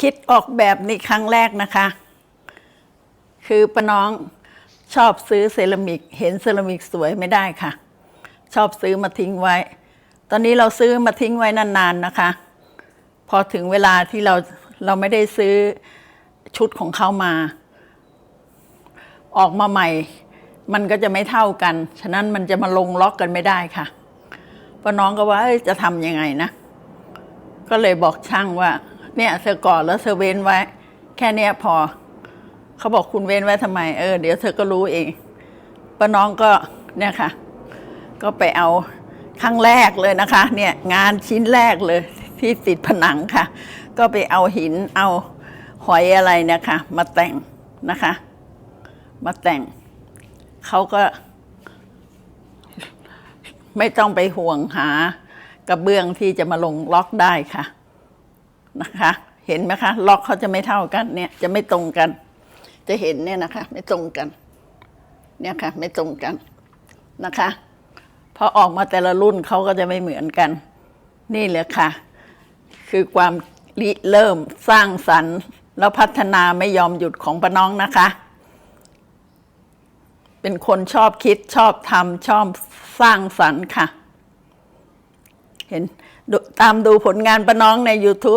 คิดออกแบบนี่ครั้งแรกนะคะ คือป้าน้องชอบซื้อเซรามิก เห็นเซรามิกสวยไม่ได้ค่ะ ชอบซื้อมาทิ้งไว้ ตอนนี้เราซื้อมาทิ้งไว้นานๆนะคะ พอถึงเวลาที่เราเราไม่ได้ซื้อชุดของเขามา ออกมาใหม่ มันก็จะไม่เท่ากัน ฉะนั้นมันจะมาลงล็อกกันไม่ได้ค่ะป้าน้องก็ว่าจะทำยังไงนะ ก็เลยบอกช่างว่า เนี่ยเธอก่อแล้วเธอเว้นไว้ แค่เนี้ยพอ เขาบอกคุณเว้นไว้ทำไมเออเดี๋ยวเธอก็รู้เองป้าน้องก็เนี่ยค่ะ ก็ไปเอาครั้งแรกเลยนะคะ เนี่ยงานชิ้นแรกเลย ที่ติดผนังค่ะ ก็ไปเอาหินเอาหอยอะไรเนี่ยค่ะมาแต่งนะคะ มาแต่งเขาก็ ไม่ต้องไปห่วงหากระเบื้องที่จะมาลงล็อกได้ค่ะ นะคะ เห็นไหมคะ ล็อกเขาจะไม่เท่ากันเนี่ยจะไม่ตรงกัน จะเห็นเนี่ยนะคะ ไม่ตรงกัน เนี่ยค่ะ ไม่ตรงกันนะคะพอออกมาแต่ละรุ่นเขาก็จะไม่เหมือนกัน นี่แหละค่ะ คือความริเริ่มสร้างสรรค์แล้วพัฒนาไม่ยอมหยุดของป้าน้องนะคะ เป็นคนชอบคิดชอบทำชอบสร้างสรรค์ค่ะ เห็นตามดูผลงานป้าน้องใน YouTube